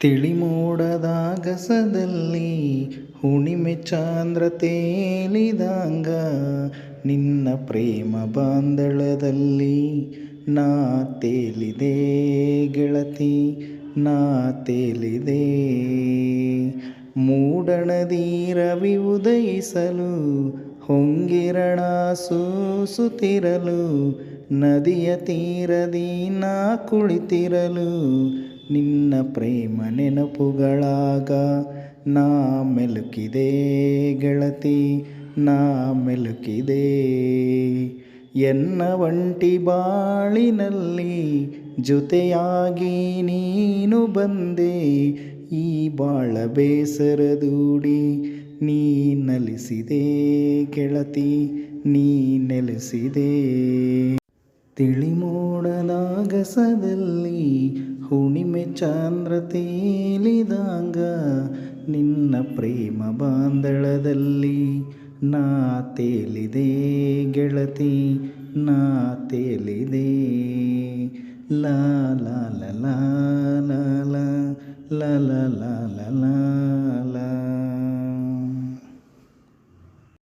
ತಿಳಿಮೋಡದಾಗಸದಲ್ಲಿ ಹುಣಿಮೆ ಚಾಂದ್ರ ತೇಲಿದಾಂಗ ನಿನ್ನ ಪ್ರೇಮ ಬಾಂದಳದಲ್ಲಿ ನಾ ತೇಲಿದೆ ಗೆಳತಿ, ನಾ ತೇಲಿದೆ. ಮೂಡಣದೀರವಿ ಉದಯಿಸಲು, ಹೊಂಗಿರಣ ಸೂಸುತ್ತಿರಲು, ನದಿಯ ತೀರದಿ ನಾ ಕುಳಿತಿರಲು ನಿನ್ನ ಪ್ರೇಮ ನೆನಪುಗಳಾಗ ನಾ ಮೆಲುಕಿದೆ ಗೆಳತಿ, ನಾ ಮೆಲುಕಿದೆ. ಎನ್ನ ಒಂಟಿ ಬಾಳಿನಲ್ಲಿ ಜೊತೆಯಾಗಿ ನೀನು ಬಂದೆ, ಈ ಬಾಳ ಬೇಸರ ದೂಡಿ ನೀ ನಲಿಸಿದೆ ಗೆಳತಿ, ನೀ ನೆಲೆಸಿದೆ. ತಿಳಿಮೋಡಲಾಗಸದಲ್ಲಿ ಹುಣಿಮೆ ಚಾಂದ್ರ ತೇಲಿದಂಗ ನಿನ್ನ ಪ್ರೇಮ ಬಾಂಧಳದಲ್ಲಿ ನಾ ತೇಲಿದೆ ಗೆಳತಿ, ನಾ ತೇಲಿದೆ. ಲಾ ಲಾ ಲಾ ಲಾ ಲಾ ಲಾ ಲಾ